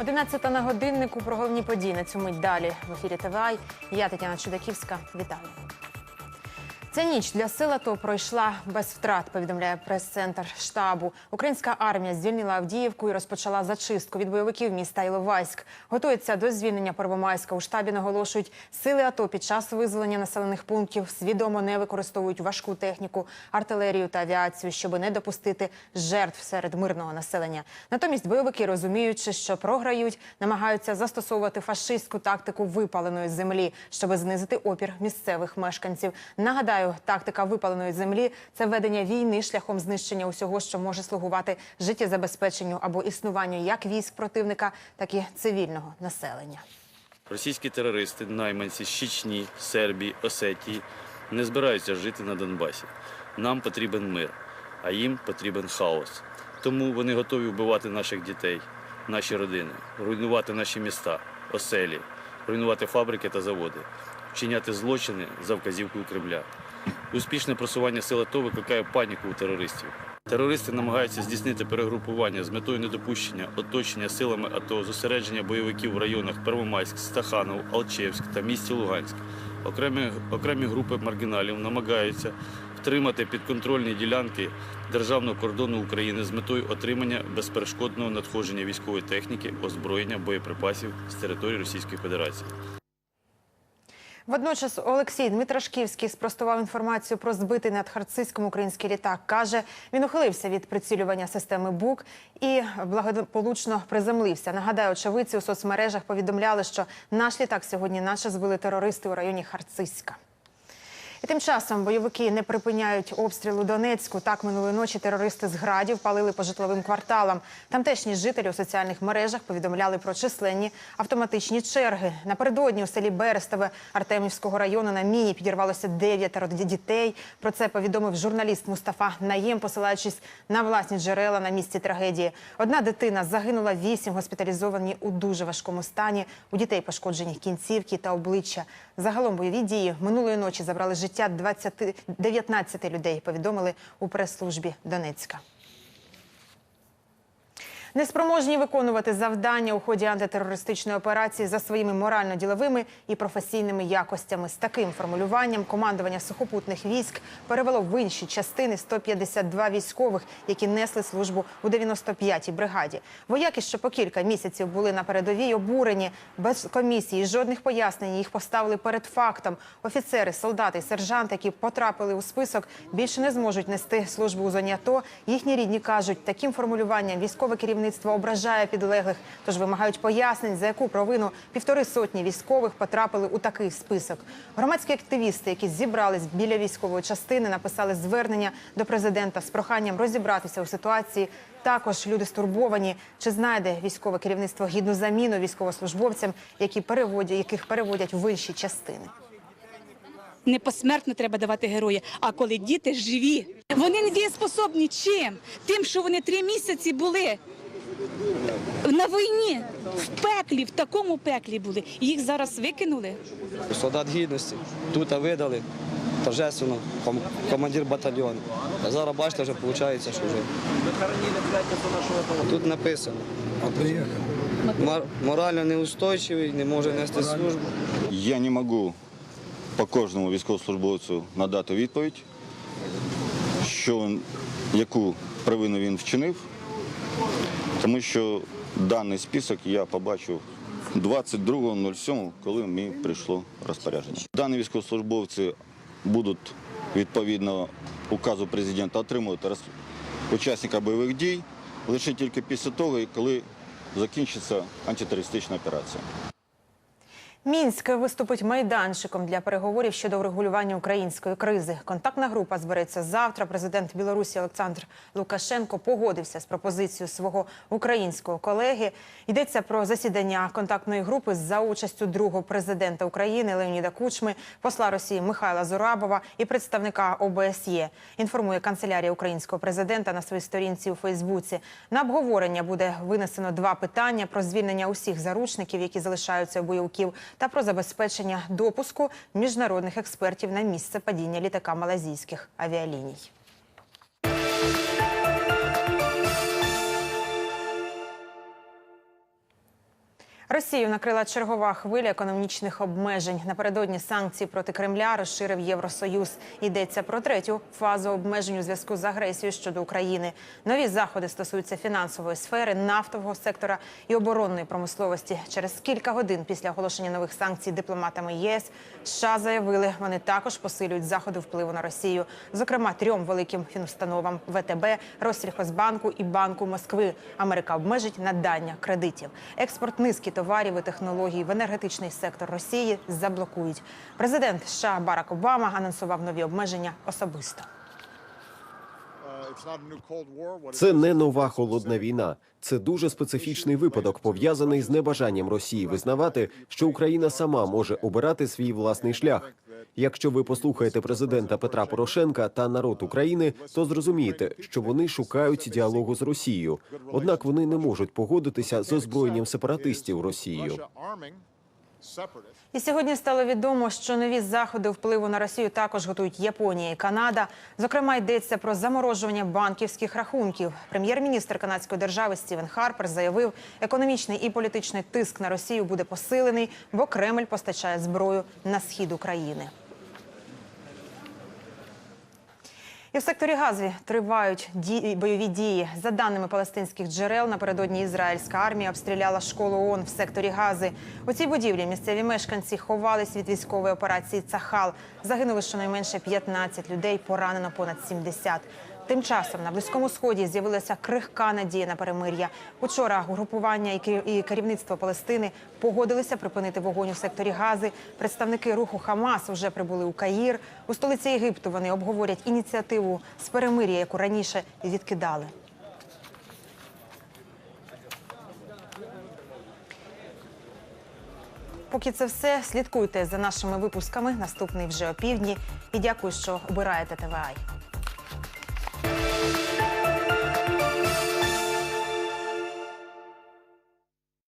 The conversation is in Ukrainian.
11 на годиннику про головні події на цю мить далі. В ефірі ТВА. Я Тетяна Чудаківська. Вітаю. Ця ніч для сил АТО пройшла без втрат, повідомляє прес-центр штабу. Українська армія звільнила Авдіївку і розпочала зачистку від бойовиків міста Іловайськ. Готується до звільнення Первомайська. У штабі наголошують, сили АТО під час визволення населених пунктів свідомо не використовують важку техніку, артилерію та авіацію, щоб не допустити жертв серед мирного населення. Натомість бойовики, розуміючи, що програють, намагаються застосовувати фашистську тактику випаленої землі, щоб знизити опір місцевих мешканців. Нагадаю, тактика випаленої землі це ведення війни шляхом знищення усього, що може слугувати життєзабезпеченню або існуванню як військ противника, так і цивільного населення. Російські терористи, найманці з Чечні, Сербії, Осетії не збираються жити на Донбасі. Нам потрібен мир, а їм потрібен хаос. Тому вони готові вбивати наших дітей, наші родини, руйнувати наші міста, оселі, руйнувати фабрики та заводи, вчиняти злочини за вказівкою Кремля. Успішне просування сил АТО викликає паніку у терористів. Терористи намагаються здійснити перегрупування з метою недопущення оточення силами АТО, зосередження бойовиків в районах Первомайськ, Стаханов, Алчевськ та місті Луганськ. Окремі, окремі групи маргіналів намагаються втримати підконтрольні ділянки державного кордону України з метою отримання безперешкодного надходження військової техніки, озброєння, боєприпасів з території Російської Федерації. Водночас Олексій Дмитрашківський спростував інформацію про збитий над Харцизьком український літак. Каже, він ухилився від прицілювання системи БУК і благополучно приземлився. Нагадаю, очевидці у соцмережах повідомляли, що наш літак сьогодні наче збили терористи у районі Харциська. І тим часом бойовики не припиняють обстрілу Донецьку. Так минулої ночі терористи з градів палили по житловим кварталам. Тамтешні жителі у соціальних мережах повідомляли про численні автоматичні черги. Напередодні у селі Берестове Артемівського району на міні підірвалося дев'ятеро дітей. Про це повідомив журналіст Мустафа Наєм, посилаючись на власні джерела на місці трагедії. Одна дитина загинула, вісім госпіталізовані у дуже важкому стані. У дітей пошкоджені кінцівки та обличчя. Загалом бойові дії минулої ночі забрали життя 20, 19 людей. Повідомили у прес-службі Донецька. Неспроможні виконувати завдання у ході антитерористичної операції за своїми морально-діловими і професійними якостями. З таким формулюванням командування сухопутних військ перевело в інші частини 152 військових, які несли службу у 95-й бригаді. Вояки, що по кілька місяців були на передовій, обурені без комісії, жодних пояснень. Їх поставили перед фактом. Офіцери, солдати, сержанти, які потрапили у список, більше не зможуть нести службу у зоні АТО. Їхні рідні кажуть, таким формулюванням військове керівництво ображає підлеглих, тож вимагають пояснень, за яку провину півтори сотні військових потрапили у такий список. Громадські активісти, які зібрались біля військової частини, написали звернення до президента з проханням розібратися у ситуації. Також люди стурбовані, чи знайде військове керівництво гідну заміну військовослужбовцям, які переводять, яких переводять в інші частини. Не посмертно треба давати героя, а коли діти живі. Вони не дієспособні чим? Тим, що вони три місяці були на війні, в пеклі, в такому пеклі були. Їх зараз викинули. Солдат гідності. Тут видали торжественно ком- командир батальйону. А зараз бачите, вже виходить, що вже. Тут написано. Мор- Морально неустойчивий, не може нести службу. Я не можу по кожному військовослужбовцю надати відповідь, що він, яку провину він вчинив, тому що даний список я побачив 22.07, коли мені прийшло розпорядження. Дані військовослужбовці будуть відповідно указу президента отримувати учасника бойових дій лише тільки після того, коли закінчиться антитерористична операція. Мінськ виступить майданчиком для переговорів щодо врегулювання української кризи. Контактна група збереться завтра. Президент Білорусі Олександр Лукашенко погодився з пропозицією свого українського колеги. Йдеться про засідання контактної групи за участю другого президента України Леоніда Кучми, посла Росії Михайла Зорабова і представника ОБСЄ. Інформує канцелярія українського президента на своїй сторінці у Фейсбуці. На обговорення буде винесено два питання про звільнення усіх заручників, які залишаються у бойовиків, та про забезпечення допуску міжнародних експертів на місце падіння літака малазійських авіаліній. Росію накрила чергова хвиля економічних обмежень. Напередодні санкцій проти Кремля розширив Євросоюз. Йдеться про третю фазу обмежень у зв'язку з агресією щодо України. Нові заходи стосуються фінансової сфери, нафтового сектора і оборонної промисловості. Через кілька годин після оголошення нових санкцій дипломатами ЄС США заявили, вони також посилюють заходи впливу на Росію, зокрема трьом великим фінустановам ВТБ, Россельхозбанку і Банку Москви. Америка обмежить надання кредитів. Експорт низки товарів і технологій в енергетичний сектор Росії заблокують. Президент США Барак Обама анонсував нові обмеження особисто. Це не нова холодна війна. Це дуже специфічний випадок, пов'язаний з небажанням Росії визнавати, що Україна сама може обирати свій власний шлях. Якщо ви послухаєте президента Петра Порошенка та народ України, то зрозумієте, що вони шукають діалогу з Росією. Однак вони не можуть погодитися з озброєнням сепаратистів Росією. І сьогодні стало відомо, що нові заходи впливу на Росію також готують Японія і Канада. Зокрема, йдеться про заморожування банківських рахунків. Прем'єр-міністр канадської держави Стівен Харпер заявив, економічний і політичний тиск на Росію буде посилений, бо Кремль постачає зброю на схід України. І в секторі Газі тривають ді... бойові дії. За даними палестинських джерел, напередодні ізраїльська армія обстріляла школу ООН в секторі Гази. У цій будівлі місцеві мешканці ховались від військової операції Цахал. Загинули щонайменше 15 людей, поранено понад 70. Тим часом на близькому сході з'явилася крихка надія на перемир'я. Учора угрупування і кер- керівництво Палестини погодилися припинити вогонь у секторі Гази. Представники руху Хамас вже прибули у Каїр. У столиці Єгипту вони обговорять ініціативу з перемир'я, яку раніше відкидали. Поки це все, слідкуйте за нашими випусками. Наступний вже опівдні. І дякую, що обираєте ТВА.